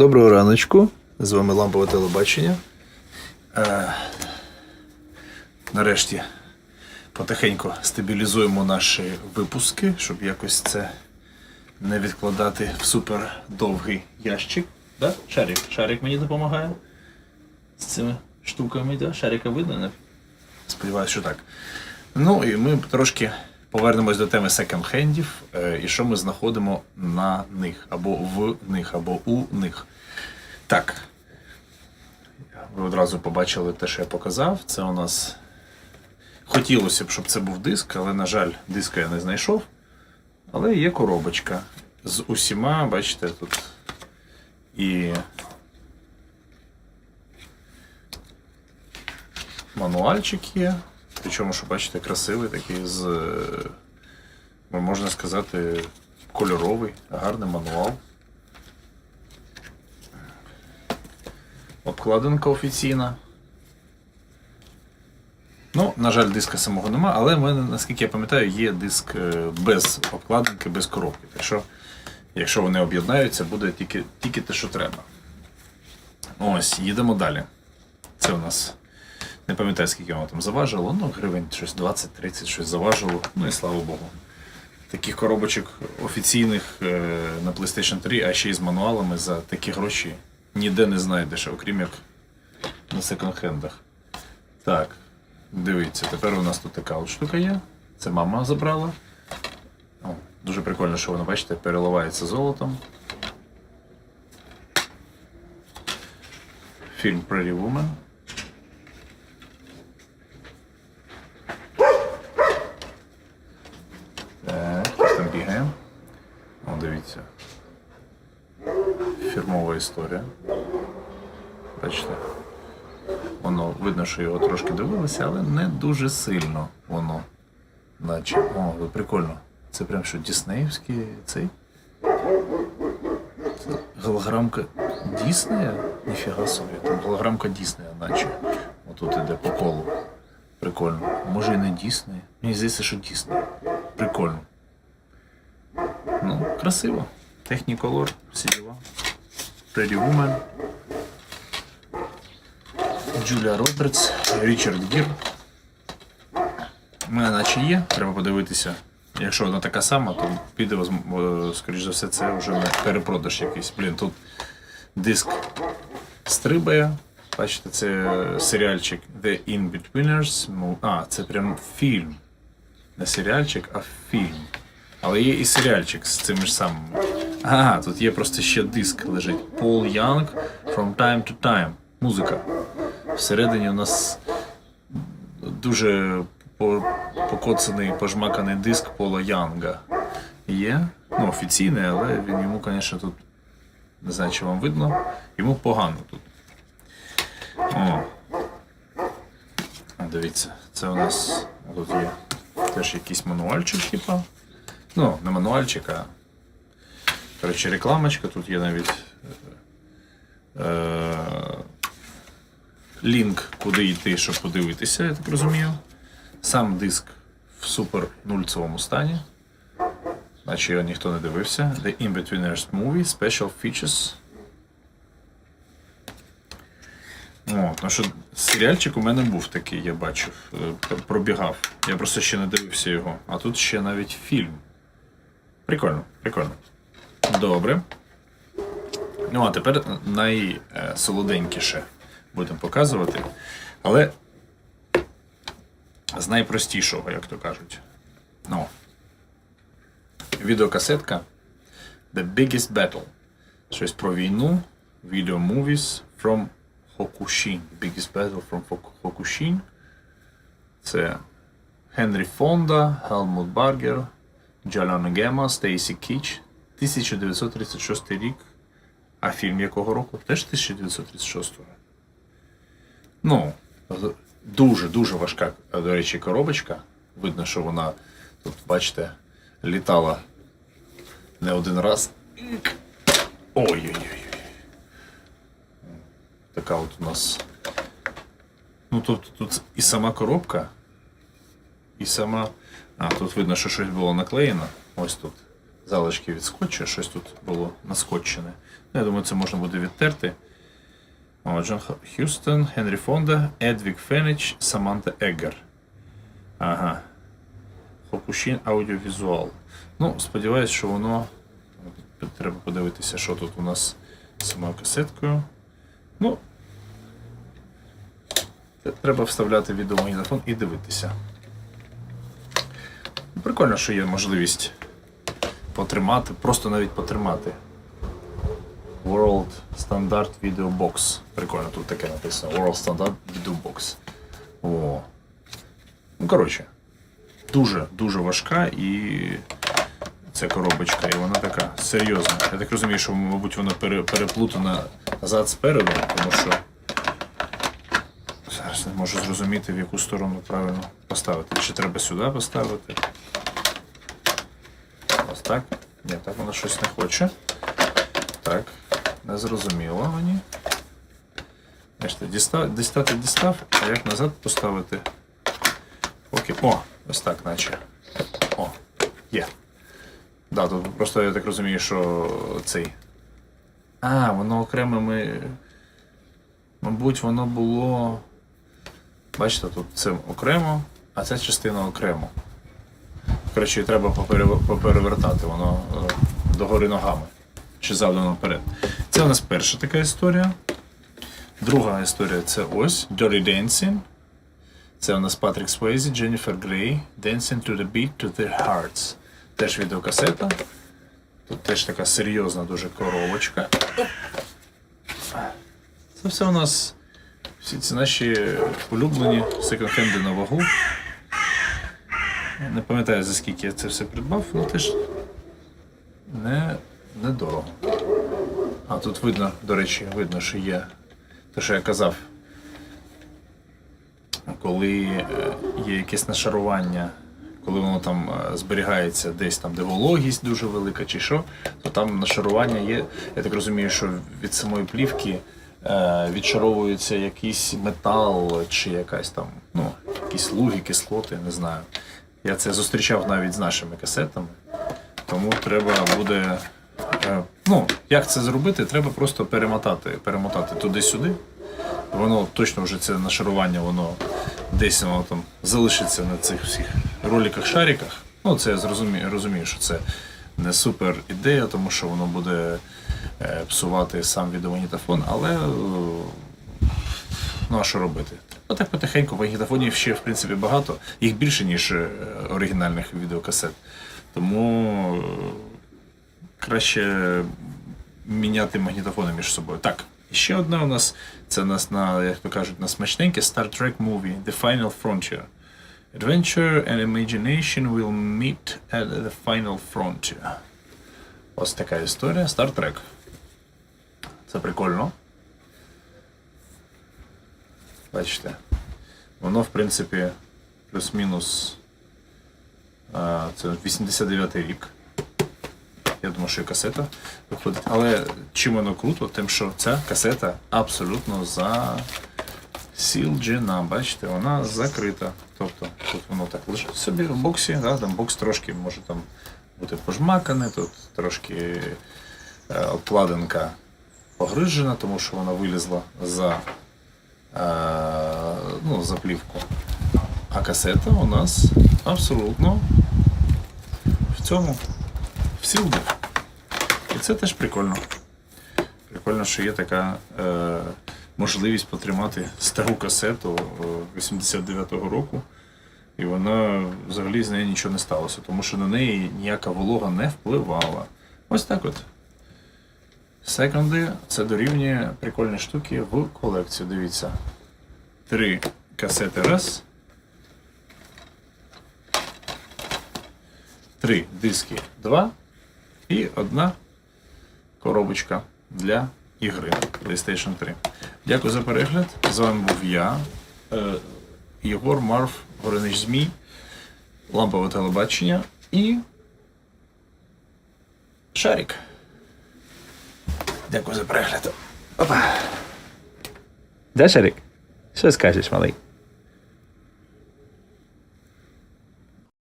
Доброго раночку. З вами лампове телебачення. Е, нарешті потихеньку стабілізуємо наші випуски, щоб якось це не відкладати в супер довгий ящик. Да? Шарик. Шарик мені допомагає з цими штуками. Да? Шарика видно? Не? Сподіваюсь, що так. Ну і ми трошки повернемось до теми секонд-хендів е, і що ми знаходимо на них, або в них, або у них. Так. Ви одразу побачили те, що я показав. Це у нас. Хотілося б, щоб це був диск, але, на жаль, диска я не знайшов. Але є коробочка з усіма, бачите, тут і мануальчик є. Причому, що бачите, красивий такий з, е, можна сказати, кольоровий, гарний мануал. Обкладинка офіційна. Ну, на жаль, диска самого нема, але в мене, наскільки я пам'ятаю, є диск е, без обкладинки, без коробки. Так що, якщо вони об'єднаються, буде тільки, тільки те, що треба. Ось, їдемо далі. Це у нас. Не пам'ятаю, скільки воно там заважило, ну, гривень щось 20-30 щось заважило. Ну і слава Богу. Таких коробочок офіційних е, на PlayStation 3, а ще й з мануалами за такі гроші ніде не знайдеш, окрім як на секонд-хендах. Так, дивіться, тепер у нас тут така от штука є. Це мама забрала. О, дуже прикольно, що воно, бачите, переливається золотом. Фільм Pretty Woman. Так, хтось там бігає. О, дивіться. Фірмова історія. Бачите? Воно видно, що його трошки дивилися, але не дуже сильно воно. Наче. О, прикольно. Це прям що Діснеївський цей. Це голограмка Діснея? Ніфіга собі. Там голограмка Діснея, наче. Отут іде по колу. Прикольно. Може і не Дісней. Мені здається, що Дісней. Прикольно. Ну, красиво. Техніколор, всі діла. Pretty Woman. Джулія Робертс, Річард Гір. У мене наче є, треба подивитися. Якщо вона така сама, то піде, скоріш за все, це вже перепродаж якийсь. Блін, тут диск стрибає. Бачите, це серіальчик The In-Betweeners. А, це прям фільм. Не серіальчик, а фільм. Але є і серіальчик з цими ж самими. Ага, тут є просто ще диск лежить. Paul Young From Time to Time. Музика. Всередині у нас дуже покоцаний, пожмаканий диск Пола Янга. Є. Ну, офіційний, але він йому, звісно, тут. Не знаю, чи вам видно. Йому погано тут. О. Дивіться, це у нас тут є теж якийсь мануальчик, типа. Ну, не мануальчик, а. Коротше, рекламочка, тут є навіть. Е- е- лінк, куди йти, щоб подивитися, я так розумію. Сам диск в супер нульцевому стані. Наче його ніхто не дивився. The In-Betweeners Movie Special Features. О, ну що серіальчик у мене був такий, я бачив, е, пробігав. Я просто ще не дивився його. А тут ще навіть фільм. Прикольно, прикольно. Добре. Ну, а тепер найсолоденькіше будемо показувати. Але з найпростішого, як то кажуть. Ну. Відеокасетка The Biggest Battle. Щось про війну. Video movies from Hokushin. Biggest Battle from Hokushin. Це Генрі Фонда, Хелмут Баргер, Джалан Гема, Стейсі Кіч. 1936 рік. А фільм якого року? Теж 1936 Ну, дуже-дуже важка, до речі, коробочка. Видно, що вона тут, бачите, літала не один раз. Ой-ой-ой. Така от у нас. Ну тут, тут і сама коробка, і сама. А, тут видно, що щось було наклеєно. Ось тут. залишки від скотчу, щось тут було наскотчене. Ну, Я думаю, це можна буде відтерти. О, Джон Х'юстон, Генрі Фонда, Едвік Фенич, Саманта Еггер. Ага. Хокушін аудіовізуал. Ну, сподіваюсь, що воно. Треба подивитися, що тут у нас з самою касеткою. Ну. Треба вставляти відеомагнітофон і дивитися. Прикольно, що є можливість потримати, просто навіть потримати. World Standard Video Box. Прикольно, тут таке написано. World Standard Video Box. О. Ну, коротше, дуже дуже важка і ця коробочка, і вона така серйозна. Я так розумію, що, мабуть, вона переплутана назад спереду, тому що зараз не можу зрозуміти, в яку сторону правильно поставити. Чи треба сюди поставити? Ось так. Ні, так вона щось не хоче. Так, не зрозуміло мені. Бачите, дістав, дістати дістав, а як назад поставити? Окей. О, ось так, наче. О, є. Да, тут просто я так розумію, що цей. А, воно окремими. Мабуть, воно було. Бачите, тут це окремо, а ця частина окремо. Коротше, треба поперевертати, воно е, догори ногами. Чи завдано вперед. Це у нас перша така історія. Друга історія це ось Dirty Dancing. Це у нас Патрік Свейзі, Дженніфер Грей, Dancing to the Beat to Their Hearts. Теж відеокасета. Тут теж така серйозна дуже коробочка. Це все у нас всі ці наші улюблені секонд-хенди на вагу. Не пам'ятаю за скільки я це все придбав, але теж не, недорого. А тут видно, до речі, видно, що є те, що я казав. Коли е, є якесь нашарування, коли воно там е, зберігається десь там, де вологість дуже велика чи що, то там нашарування є. Я так розумію, що від самої плівки е, відшаровується якийсь метал чи якась там, ну, якісь луги, кислоти, не знаю. Я це зустрічав навіть з нашими касетами. Тому треба буде. е, Ну, як це зробити? Треба просто перемотати, перемотати туди-сюди. Воно точно вже це нашарування, воно десь воно там залишиться на цих всіх роликах-шариках. Ну, це я зрозумію, розумію, що це не супер ідея, тому що воно буде псувати сам відеомагнітофон, але е, ну а що робити? Отак потихеньку магнітофонів ще в принципі багато, їх більше, ніж е, оригінальних відеокасет. Тому е, краще міняти магнітофони між собою. Так, ще одна у нас це нас на, як то кажуть, на смачненьке Star Trek Movie The Final Frontier. Adventure and imagination will meet at the final frontier. Ось така історія. Star Trek. Це прикольно. Бачите. Воно, в принципі, плюс-мінус. Це 89-й рік. Я думаю, що і касета виходить. Але чим воно круто, тим, що ця касета абсолютно засілджена. Бачите, вона закрита. Тобто тут воно так лежить собі в боксі, да, там бокс трошки може там бути пожмаканий, тут трошки е, обкладинка погрижена, тому що вона вилізла за, е, ну, за плівку. А касета у нас абсолютно в цьому в сілді. І це теж прикольно. Прикольно, що є така е, можливість потримати стару касету е, 89-го року. І вона взагалі з нею нічого не сталося, тому що на неї ніяка волога не впливала. Ось так от. Секонди це дорівнює прикольні штуки в колекцію. Дивіться. Три касети раз. Три диски два. І одна коробочка для ігри PlayStation 3. Дякую за перегляд. З вами був я, е, Єгор Марв, Горинич Змій, Лампове телебачення і Шарик. Дякую за перегляд. Опа. Да, Шарик? Що скажеш, малий?